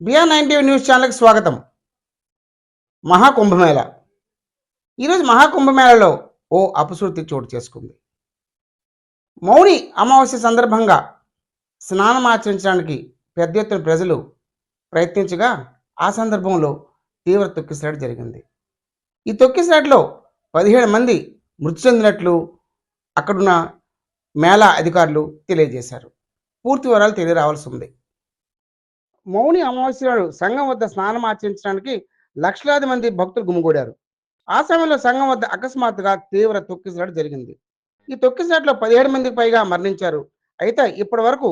Ninety news ఛానల్కి స్వాగతం. మహాకుంభమేళ. ఈరోజు మహాకుంభమేళలో ఓ అపశృతి చోటు చేసుకుంది. మౌని అమావాస్య సందర్భంగా స్నానం ఆచరించడానికి పెద్ద ఎత్తున ప్రజలు ప్రయత్నించగా ఆ సందర్భంలో తీవ్ర తొక్కిసలాట జరిగింది. ఈ తొక్కిసలాటలో పదిహేడు మంది మృతి చెందినట్లు అక్కడున్న మేళా అధికారులు తెలియజేశారు. పూర్తి వివరాలు తెలియరావాల్సి ఉంది. మౌని అమావాస్య నాడు సంఘం వద్ద స్నానం ఆచరించడానికి లక్షలాది మంది భక్తులు గుమిగూడారు. ఆ సమయంలో సంఘం వద్ద అకస్మాత్తుగా తీవ్ర తొక్కిసలాట జరిగింది. ఈ తొక్కిసలాటలో పదిహేడు మందికి పైగా మరణించారు. అయితే ఇప్పటి వరకు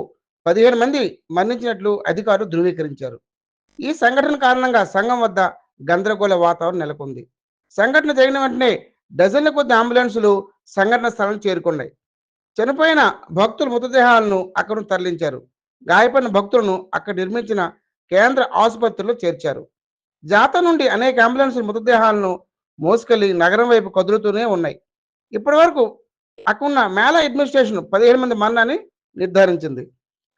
పదిహేడు మంది మరణించినట్లు అధికారులు ధృవీకరించారు. ఈ సంఘటన కారణంగా సంఘం వద్ద గందరగోళ వాతావరణం నెలకొంది. సంఘటన జరిగిన వెంటనే డజన్ల కొద్ది అంబులెన్సులు సంఘటన స్థలం చేరుకున్నాయి. చనిపోయిన భక్తుల మృతదేహాలను అక్కడ తరలించారు. గాయపడిన భక్తులను అక్కడ నిర్మించిన కేంద్ర ఆసుపత్రిలో చేర్చారు. జాత నుండి అనేక అంబులెన్సుల మృతదేహాలను మోసుకెళ్ళి నగరం వైపు కదులుతూనే ఉన్నాయి. ఇప్పటి వరకు అక్కడున్న మేళ అడ్మినిస్ట్రేషన్ పదిహేను మంది మరణాన్ని నిర్ధారించింది.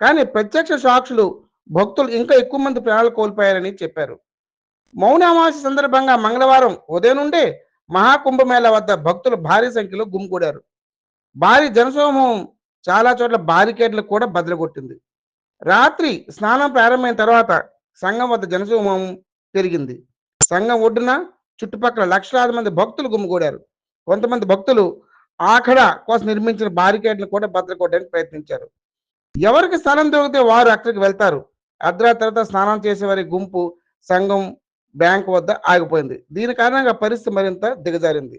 కానీ ప్రత్యక్ష సాక్షులు భక్తులు ఇంకా ఎక్కువ మంది ప్రాణాలు కోల్పోయారని చెప్పారు. మౌన అమావాస్య సందర్భంగా మంగళవారం ఉదయం నుండే మహాకుంభమేళా వద్ద భక్తులు భారీ సంఖ్యలో గుమిగూడారు. భారీ జనసమూహం చాలా చోట్ల బారికేడ్లు కూడా బదలగొట్టింది. రాత్రి స్నానం ప్రారంభమైన తర్వాత సంఘం వద్ద జనసమూహం పెరిగింది సంఘం ఒడ్డున చుట్టుపక్కల లక్షలాది మంది భక్తులు గుమిగూడారు. కొంతమంది భక్తులు ఆఖడ కోసం నిర్మించిన బారికేడ్ను కూడా బద్దలు ప్రయత్నించారు. ఎవరికి స్థలం దొరికితే వారు అక్కడికి వెళ్తారు. అర్ధరాత్రి తర్వాత స్నానం చేసే వారి గుంపు సంఘం బ్యాంకు వద్ద ఆగిపోయింది. దీని కారణంగా పరిస్థితి మరింత దిగజారింది.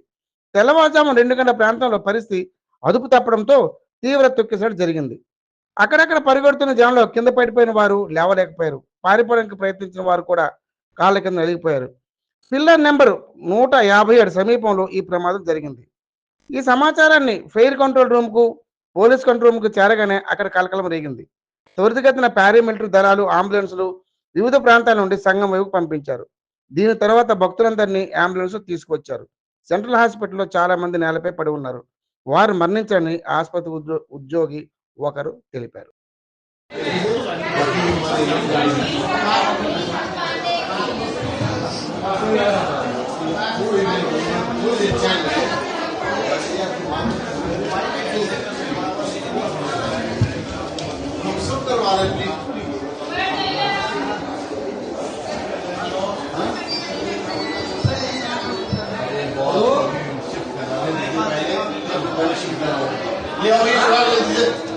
తెల్లవారుజాము రెండు గంటల ప్రాంతంలో పరిస్థితి అదుపు తప్పడంతో తీవ్ర తొక్కిసలాట జరిగింది. అక్కడక్కడ పరిగెడుతున్న జనంలో కింద పడిపోయిన వారు లేవలేకపోయారు. పారిపోవడానికి ప్రయత్నించిన వారు కూడా కాళ్ళ కింద నలిగిపోయారు. పిల్లర్ నెంబర్ నూట యాభై ఏడు సమీపంలో ఈ ప్రమాదం జరిగింది. ఈ సమాచారాన్ని ఫెయిర్ కంట్రోల్ రూమ్కు పోలీస్ కంట్రోల్ రూమ్కు చేరగానే అక్కడ కలకలం రేగింది. త్వరితగతిన పారామిలిటరీ దళాలు అంబులెన్సులు వివిధ ప్రాంతాల నుండి సంఘం వైపు పంపించారు. దీని తర్వాత భక్తులందరినీ అంబులెన్స్ తీసుకొచ్చారు సెంట్రల్ హాస్పిటల్లో చాలా మంది నేలపై పడి ఉన్నారు. వారు మరణించారని ఆసుపత్రి ఉద్యో- ఉద్యోగి ఒకరు తెలిపారు. Léo, il va